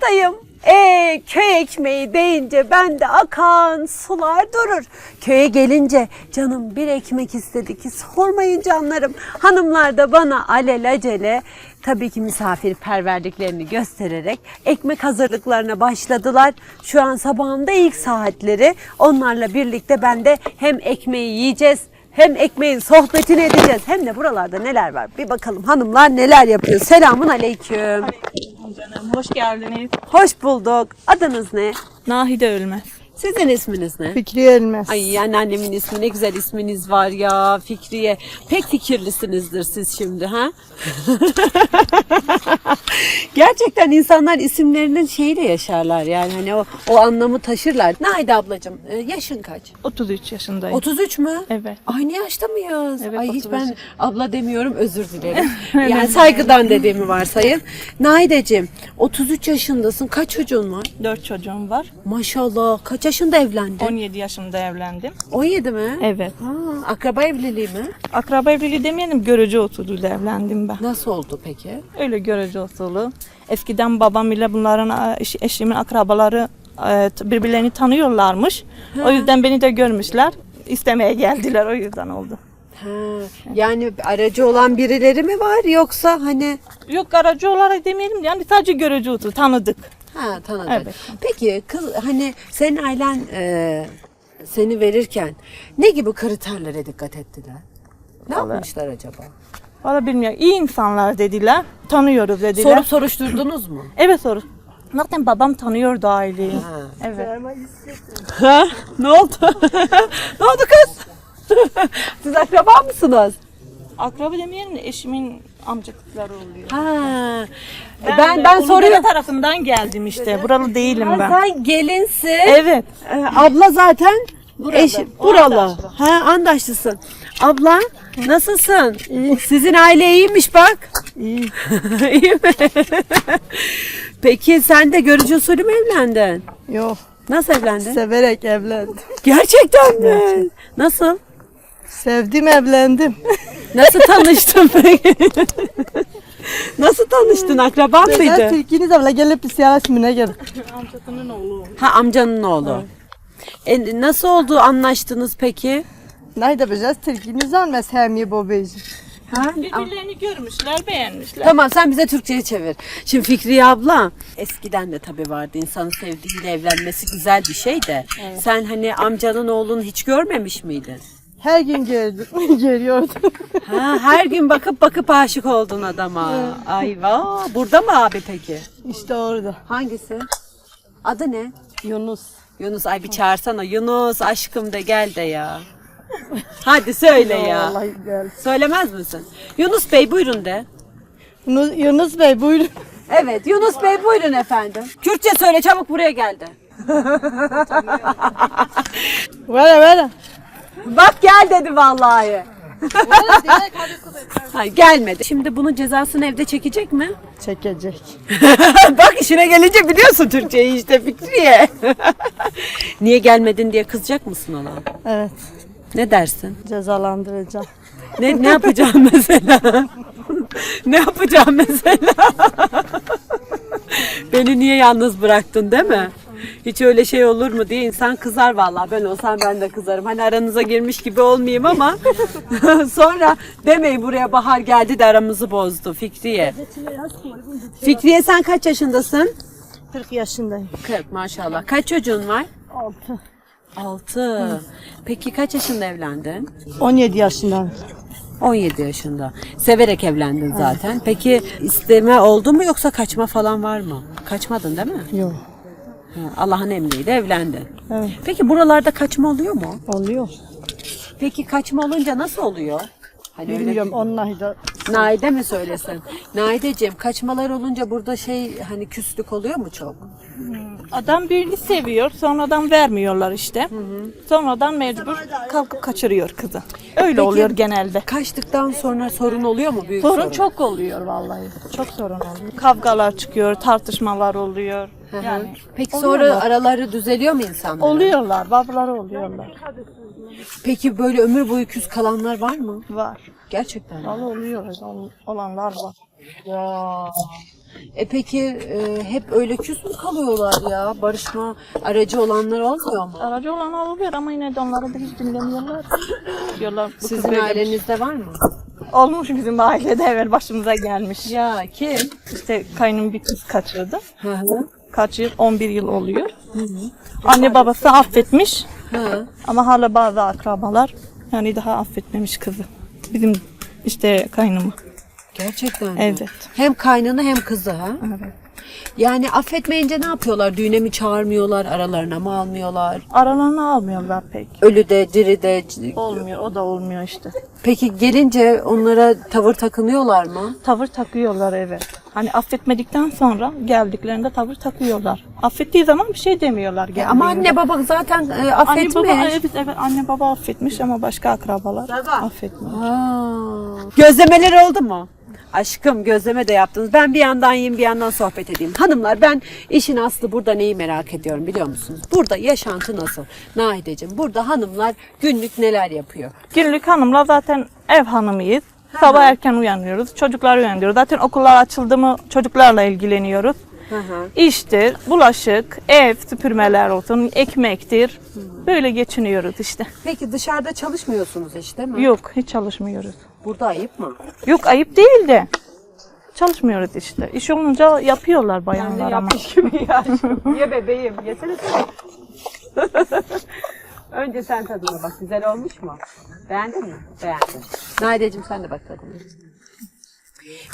hastayım. E köy ekmeği deyince bende akan sular durur. Köye gelince canım bir ekmek istedi ki sormayın canlarım. Hanımlar da bana alelacele tabii ki misafirperverliklerini göstererek ekmek hazırlıklarına başladılar. Şu an sabahında ilk saatleri. Onlarla birlikte ben de hem ekmeği yiyeceğiz hem ekmeğin sohbetini edeceğiz hem de buralarda neler var. Bir bakalım hanımlar neler yapıyor. Selamun aleyküm. Canım hoş geldiniz. Hoş bulduk. Adınız ne? Nahide Ölmez. Sizin isminiz ne? Fikriye Elmez. Ay anneannemin ismi ne güzel isminiz var ya Fikriye. Pek fikirlisinizdir siz şimdi ha? Gerçekten insanlar isimlerinin şeyiyle yaşarlar yani hani o, o anlamı taşırlar. Naydi ablacığım e, yaşın kaç? 33 yaşındayım. 33 mü? Evet. Aynı yaşta mıyız? Evet, Ay hiç 35. ben abla demiyorum özür dilerim. yani saygıdan dediğimi varsayın. Naideciğim 33 yaşındasın. Kaç çocuğun var? 4 çocuğum var. Maşallah. Kaç yaşında evlendin? 17 yaşımda evlendim. 17 mi? Evet. Ha, akraba evliliği mi? Akraba evliliği demeyelim görücü usulüyle evlendim ben. Nasıl oldu peki? Öyle görücü usulü. Eskiden babam ile bunların eş- eşimin akrabaları e, birbirlerini tanıyorlarmış. O yüzden beni de görmüşler. İstemeye geldiler o yüzden oldu. Ha, yani aracı olan birileri mi var yoksa hani Yok aracı olarak demeyelim yani sadece görücü usulü tanıdık. Ha tanıdık. Evet. Peki kız hani senin ailen e, seni verirken ne gibi kriterlere dikkat ettiler? Ne yapmışlar acaba? Valla bilmiyorum. İyi insanlar dediler. Tanıyoruz dediler. Sorup soruşturdunuz mu? Evet soru. Zaten babam tanıyordu aileyi. Evet. Ha? Ne oldu? ne oldu kız? Siz akraba mısınız? Akraba demeyelim de eşimin amcakları oluyor. Ha. Ben ben, Uludere soruyorum. tarafından geldim işte. Buralı değilim ben. Sen gelinsin. Evet. Ee, abla zaten eşi, O buralı. Andaşlı. Ha Andaşlısın. Abla nasılsın? Sizin aile iyiymiş bak. İyi. İyi mi? Peki sen de görücü usulü mü evlendin? Yok. Nasıl evlendin? Severek evlendim. Gerçekten mi? Nasıl? Sevdim evlendim. Nasıl tanıştın peki? Nasıl tanıştın? Akraban Ben mıydı? Türkiye'niz abla gelip bir siyah ismine geldim. Amcasının oğlu. Ha amcanın oğlu. E, nasıl oldu anlaştınız peki? Nerede bileceğiz? Türkiye'niz almaz hemiye babacığım. Ha? Birbirlerini görmüşler, beğenmişler. Tamam sen bize Türkçe'ye çevir. Şimdi Fikriye abla eskiden de tabii vardı insanın sevdiğiyle evlenmesi güzel bir şey de. Sen hani amcanın oğlunu hiç görmemiş miydin? Her gün gördüm. Görüyordum. Ha, her gün bakıp bakıp aşık oldun adama. Ay vah. Burada mı abi peki? işte orada. Hangisi? Adı ne? Yunus. Yunus ay bir çağırsana. Yunus aşkım de gel de ya. Hadi söyle ya. Vallahi gel. Söylemez misin? Yunus Bey buyurun de. Yunus, Yunus Bey buyurun. Evet Yunus Bey buyurun efendim. Kürtçe söyle çabuk buraya geldi. Vere vere. Bak gel dedi vallahi. Ha, gelmedi. Şimdi bunun cezasını evde çekecek mi? Çekecek. Bak işine gelince biliyorsun Türkçeyi işte Fikriye. Niye gelmedin diye kızacak mısın ona? Evet. Ne dersin? Cezalandıracağım. Ne, ne yapacağım mesela? ne yapacağım mesela? Beni niye yalnız bıraktın değil mi? Hiç öyle şey olur mu diye insan kızar vallahi. Ben olsam ben de kızarım. Hani aranıza girmiş gibi olmayayım ama sonra demeyin buraya bahar geldi de aramızı bozdu Fikriye. Fikriye sen kaç yaşındasın? 40 yaşındayım. 40 maşallah. Kaç çocuğun var? 6. 6. Peki kaç yaşında evlendin? 17 yaşındayım. 17 yaşında. Severek evlendin zaten. Peki isteme oldu mu yoksa kaçma falan var mı? Kaçmadın değil mi? Yok. Allah'ın emriyle evlendin. Evet. Peki buralarda kaçma oluyor mu? Oluyor. Peki kaçma olunca nasıl oluyor? Hani öyle Bilmiyorum onlar da Naide mi söylesin? Naideciğim kaçmalar olunca burada şey hani küslük oluyor mu çok? Adam birini seviyor, sonradan vermiyorlar işte. Sonradan mecbur kalkıp kaçırıyor kızı. Öyle oluyor genelde. Kaçtıktan sonra sorun oluyor mu büyük Sorun sorun? çok oluyor vallahi. Çok sorun oluyor. Kavgalar çıkıyor, tartışmalar oluyor. Yani Peki sonra araları düzeliyor mu insanların? oluyorlar, babaları oluyorlar. Peki böyle ömür boyu küs kalanlar var mı? Var. Gerçekten. mi? Vallahi ol- olanlar var. Ya. E peki e, hep öyle küs mü kalıyorlar ya? Barışma aracı olanlar olmuyor mu? Aracı olan oluyor ama yine de onları da hiç dinlemiyorlar. Diyorlar bu kız Sizin böyle- ailenizde var mı? Olmuş bizim ailede evvel başımıza gelmiş. Ya kim? İşte kaynım bir kız kaçırdı. Hı hı. Kaç yıl? 11 yıl oluyor. Anne babası affetmiş Hı. ama hala bazı akrabalar yani daha affetmemiş kızı. Bizim işte kaynımı. Gerçekten mi? Evet. Hem kaynını hem kızı ha? Evet. Yani affetmeyince ne yapıyorlar? Düğüne mi çağırmıyorlar? Aralarına mı almıyorlar? Aralarını almıyorlar pek. Ölü de diri de. Olmuyor, o da olmuyor işte. Peki gelince onlara tavır takınıyorlar mı? Tavır takıyorlar evet. Hani affetmedikten sonra geldiklerinde tavır takıyorlar. Affettiği zaman bir şey demiyorlar E geldiğinde. ama anne baba zaten e, Anne affetmiş. baba evet evet anne baba affetmiş ama başka akrabalar affetmiyor. Aa. Gözlemeler oldu mu? Aşkım gözleme de yaptınız. Ben bir yandan yiyeyim bir yandan sohbet edeyim. Hanımlar ben işin aslı burada neyi merak ediyorum biliyor musunuz? Burada yaşantı nasıl? Nahideciğim burada hanımlar günlük neler yapıyor? Günlük hanımla zaten ev hanımıyız. Sabah erken uyanıyoruz. Çocuklar uyanıyoruz. Zaten okullar açıldı mı çocuklarla ilgileniyoruz. Hı hı. İştir, bulaşık, ev süpürmeler olsun, ekmektir. Böyle geçiniyoruz işte. Peki dışarıda çalışmıyorsunuz hiç değil mi? Yok, hiç çalışmıyoruz. Burada ayıp mı? Yok ayıp değil de. Çalışmıyoruz işte. İş olunca yapıyorlar bayanlar ama. gibi ya. Ye bebeğim. Yesene sen. Önce sen tadına bak. Güzel olmuş mu? Beğendin mi? Beğendim. Nadia'cığım sen de bak tadına.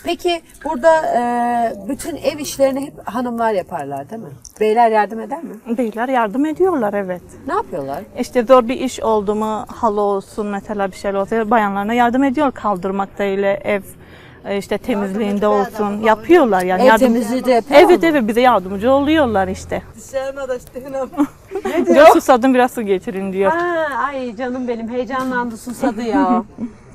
Peki burada e, bütün ev işlerini hep hanımlar yaparlar değil mi? Beyler yardım eder mi? Beyler yardım ediyorlar evet. Ne yapıyorlar? İşte zor bir iş oldu mu halı olsun mesela bir şey olsa bayanlarına yardım ediyor kaldırmakta ile ev e, işte temizliğinde olsun yapıyorlar yani. Ev yardım- temizliği de yapıyor Evet mu? evet bize yardımcı oluyorlar işte. Diyor susadım biraz su getirin diyor. Ha, ay canım benim heyecanlandı susadı ya.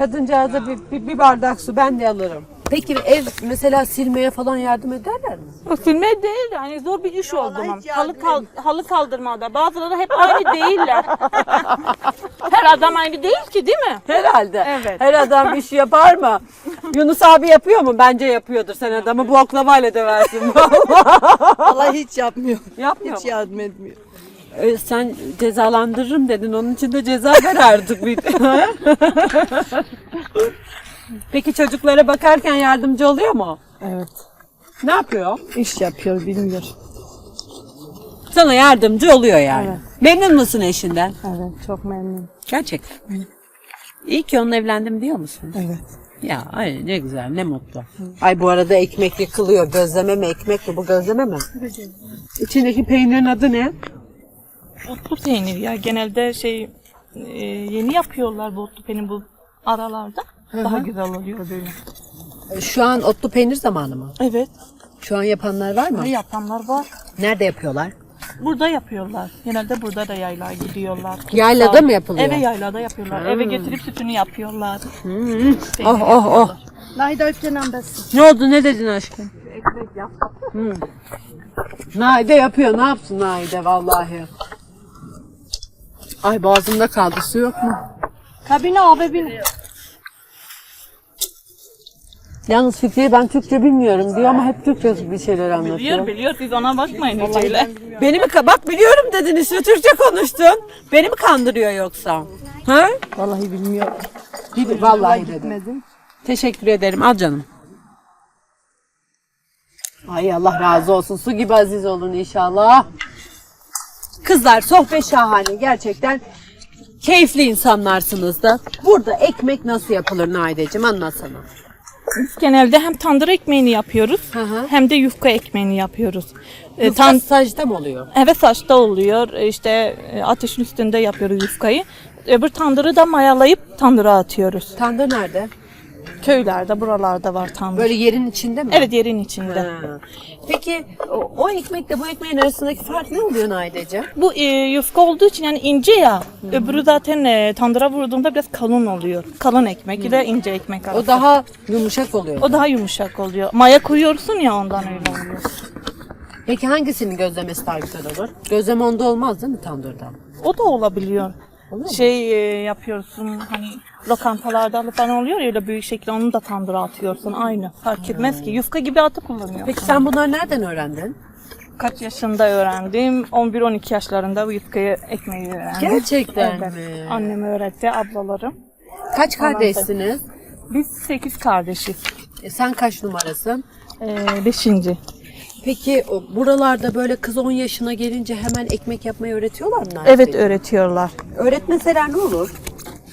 Kadıncağıza bir, bir, bir bardak su ben de alırım. Peki ev mesela silmeye falan yardım ederler mi? O silme değil yani zor bir iş oldu mu? Halı, kal- halı kaldırmada bazıları hep aynı değiller. Her adam aynı değil ki değil mi? Herhalde. Evet. Her adam iş yapar mı? Yunus abi yapıyor mu? Bence yapıyordur. Sen adamı bu oklavayla döversin. Allah hiç yapmıyor. Yapmıyor Hiç mu? yardım etmiyor. Ee, Sen cezalandırırım dedin. Onun için de ceza ver artık. bir. Peki çocuklara bakarken yardımcı oluyor mu? Evet. Ne yapıyor? İş yapıyor bilmiyor. Sana yardımcı oluyor yani. Evet. Memnun musun eşinden? Evet çok memnun. Gerçekten. İyi ki onunla evlendim diyor musun? Evet. Ya ay ne güzel ne mutlu. Ay bu arada ekmek yıkılıyor. Gözleme mi ekmek mi? Bu gözleme mi? İçindeki peynirin adı ne? Otlu peynir ya genelde şey e, yeni yapıyorlar bu otlu peynir bu aralarda. Daha güzel oluyor böyle. Şu an otlu peynir zamanı mı? Evet. Şu an yapanlar var mı? Ne yapanlar var. Nerede yapıyorlar? Burada yapıyorlar. Genelde burada da yaylaya gidiyorlar. Yaylada Kutsal. mı yapılıyor? Eve yaylada yapıyorlar. Eve getirip sütünü yapıyorlar. Oh oh oh. Nahide öpten besin. Ne oldu ne dedin aşkım? Ekmek yap. Naide yapıyor ne yapsın Naide vallahi. Ay boğazımda kaldı su yok mu? Kabine abi bin. Yalnız Fikri'yi ben Türkçe bilmiyorum diyor ama hep Türkçe bir şeyler anlatıyor. Biliyor biliyor siz ona bakmayın hiç öyle. Beni mi ka- bak biliyorum dedin işte Türkçe konuştun. Beni mi kandırıyor yoksa? Ha? Vallahi bilmiyor. Bil- Vallahi dedim. Gitmedim. Teşekkür ederim. Al canım. Ay Allah razı olsun. Su gibi aziz olun inşallah. Kızlar sohbet şahane. Gerçekten keyifli insanlarsınız da. Burada ekmek nasıl yapılır Naideciğim anlatsana. Biz genelde hem tandır ekmeğini yapıyoruz Hı hı. hem de yufka ekmeğini yapıyoruz. E, Yufka tan- sacda mı oluyor? Evet saçta oluyor. E, İşte e, ateşin üstünde yapıyoruz yufkayı. Öbür tandırı da mayalayıp tandıra atıyoruz. Tandır nerede? Köylerde, buralarda var tandır. Böyle yerin içinde mi? Evet yerin içinde. Ha. Peki o, o ekmekle bu ekmeğin arasındaki fark ne oluyor Naideciğim? Bu e, yufka olduğu için yani ince ya. Öbürü zaten e, tandıra vurduğunda biraz kalın oluyor. Kalın ekmek ile ince ekmek arası. O daha yumuşak oluyor. O daha yumuşak oluyor. Maya koyuyorsun ya ondan öyle oluyor. Peki hangisinin gözlemesi daha güzel olur? Gözleme onda olmaz değil mi tandırda? O da olabiliyor. Şey e, yapıyorsun hani lokantalarda falan oluyor ya öyle büyük şekilde onu da tandıra atıyorsun aynı. Fark etmez ki. Yufka gibi atı kullanıyor. Peki sen bunları nereden öğrendin? Kaç yaşında öğrendim? 11-12 yaşlarında bu yufkayı ekmeği öğrendim. Gerçekten Evet. mi? Annem öğretti, ablalarım. Kaç kardeşsiniz? Biz 8 kardeşiz. E, sen kaç numarasın? Ee, beşinci. Peki o, buralarda böyle kız 10 yaşına gelince hemen ekmek yapmayı öğretiyorlar mı? Evet öğretiyorlar. Öğretmeseler ne olur?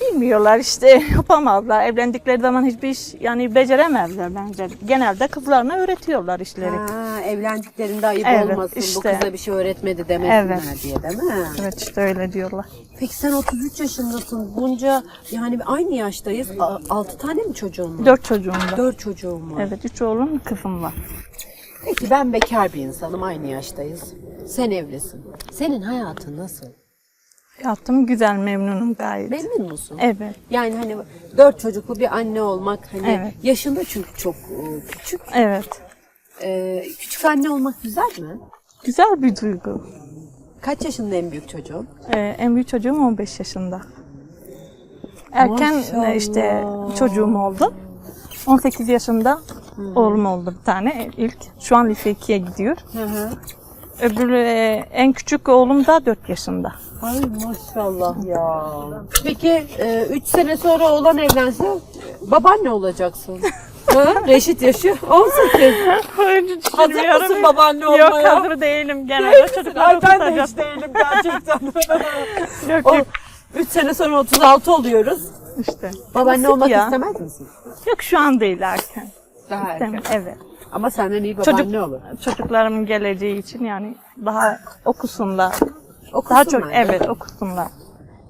Bilmiyorlar işte yapamazlar. Evlendikleri zaman hiçbir iş yani beceremezler bence. Genelde kızlarına öğretiyorlar işleri. Ha, evlendiklerinde ayıp Evet, olmasın. Bu işte. kıza bir şey öğretmedi demesinler Evet. diye değil mi? Evet işte öyle diyorlar. Peki sen 33 yaşındasın. Bunca yani aynı yaştayız. 6 tane mi çocuğun var? Dört çocuğum var. 4 çocuğum var. Evet üç oğlum kızım var. Peki ben bekar bir insanım. Aynı yaştayız. Sen evlisin. Senin hayatın nasıl? Hayatım güzel memnunum gayet. Memnun musun? Evet. Yani hani dört çocuklu bir anne olmak hani Evet. yaşında çünkü çok e, küçük. Evet. Ee, küçük anne olmak güzel mi? Güzel bir duygu. Kaç yaşında en büyük çocuğun? Ee, en büyük çocuğum 15 yaşında. Erken Maşallah. e, işte çocuğum oldu. 18 yaşında oğlum oldu bir tane ilk. Şu an lise 2'ye gidiyor. Hı hı. Öbürü e, en küçük oğlum da 4 yaşında. Ay maşallah ya. Peki 3 sene sonra oğlan evlense babaanne olacaksın. ha? Reşit yaşı 18. Hazır mısın babaanne Yok olmaya? hazır değilim. Genelde çocukları Ay ben de hiç değilim gerçekten. Yok yok. 3 sene sonra 36 oluyoruz. İşte. Babaanne olmak ya. istemez misin? Yok şu an değil erken. Daha İstemem, Evet. Ama senden iyi babaanne Çocuk, olur. çocuklarımın geleceği için yani daha okusunlar. Okusunlar. Daha çok evet okusunlar.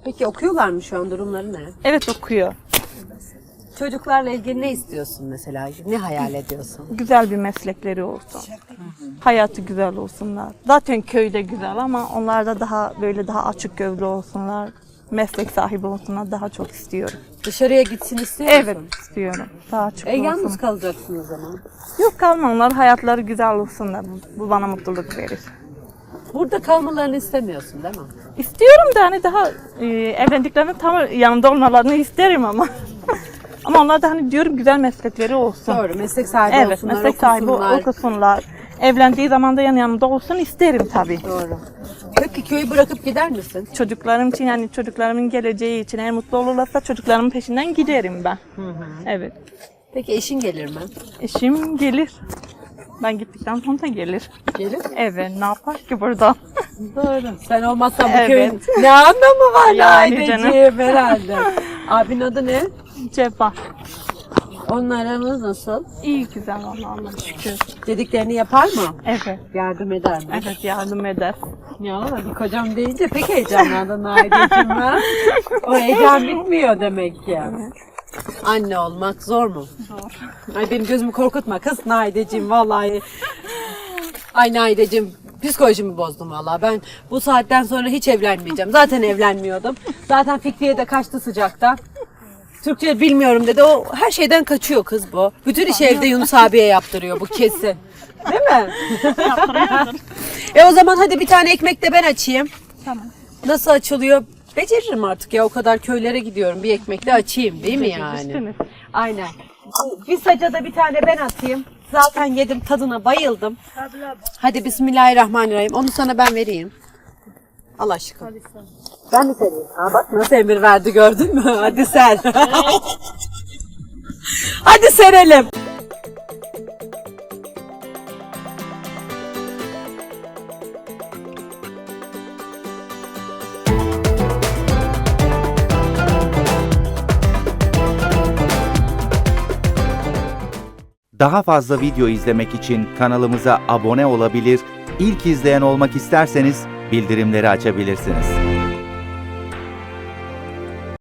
Peki okuyorlar mı şu an durumları ne? Evet okuyor. Çocuklarla ilgili ne istiyorsun mesela? Ne hayal ediyorsun? Güzel bir meslekleri olsun. Hayatı güzel olsunlar. Zaten köyde güzel ama onlar da daha böyle daha açık gövde olsunlar. Meslek sahibi olsunlar daha çok istiyorum. Dışarıya gitsin istiyor Evet musun? istiyorum. Daha açık E olsun. yalnız kalacaksın o zaman. Yok kalma onlar hayatları güzel olsunlar. Bu- bana mutluluk verir. Burada kalmalarını istemiyorsun değil mi? İstiyorum da hani daha e, evlendiklerinde tam yanında olmalarını isterim ama. ama onlar da hani diyorum güzel meslekleri olsun. Doğru. Meslek sahibi Evet olsunlar, meslek sahibi okusunlar. okusunlar. Evlendiği zaman da yan yanımda olsun isterim tabii. Doğru. Peki köyü bırakıp gider misin? Çocuklarım için yani çocuklarımın geleceği için eğer mutlu olurlarsa çocuklarımın peşinden giderim ben. Evet. Peki eşin gelir mi? Eşim gelir. Ben gittikten sonra da gelir. Gelir. Evet ne yapar ki burada? Doğru. Sen olmazsan bu Evet. köyün ne anlamı var Yani Naideciğim herhalde. Abin adı ne? Ceba. Onun aranız nasıl? İyi güzel Allah Allah şükür. Dediklerini yapar mı? Evet. Yardım eder mi? Evet yardım eder. Ya bir kocam deyince pek heyecanlandın Naideciğim ha. O heyecan bitmiyor demek ki. Anne olmak zor mu? Zor. Ay benim gözümü korkutma kız Naideciğim vallahi. Ay Naideciğim psikolojimi bozdum vallahi. Ben bu saatten sonra hiç evlenmeyeceğim. Zaten evlenmiyordum. Zaten Fikriye de kaçtı sıcaktan. Türkçe bilmiyorum dedi. O her şeyden kaçıyor kız bu. Bütün işi evde Yunus abiye yaptırıyor bu kesin. Değil mi? e o zaman hadi bir tane ekmek de ben açayım. Tamam. Nasıl açılıyor? Beceririm artık ya o kadar köylere gidiyorum. Bir ekmekle açayım değil mi yani? Aynen. Bir sacada bir tane ben atayım. Zaten yedim tadına bayıldım. Hadi bismillahirrahmanirrahim. Onu sana ben vereyim. Allah aşkına. Ben mi sereyim? Aa, bak nasıl emir verdi gördün mü? Hadi ser. Hadi serelim. Daha fazla video izlemek için kanalımıza abone olabilir, ilk izleyen olmak isterseniz bildirimleri açabilirsiniz.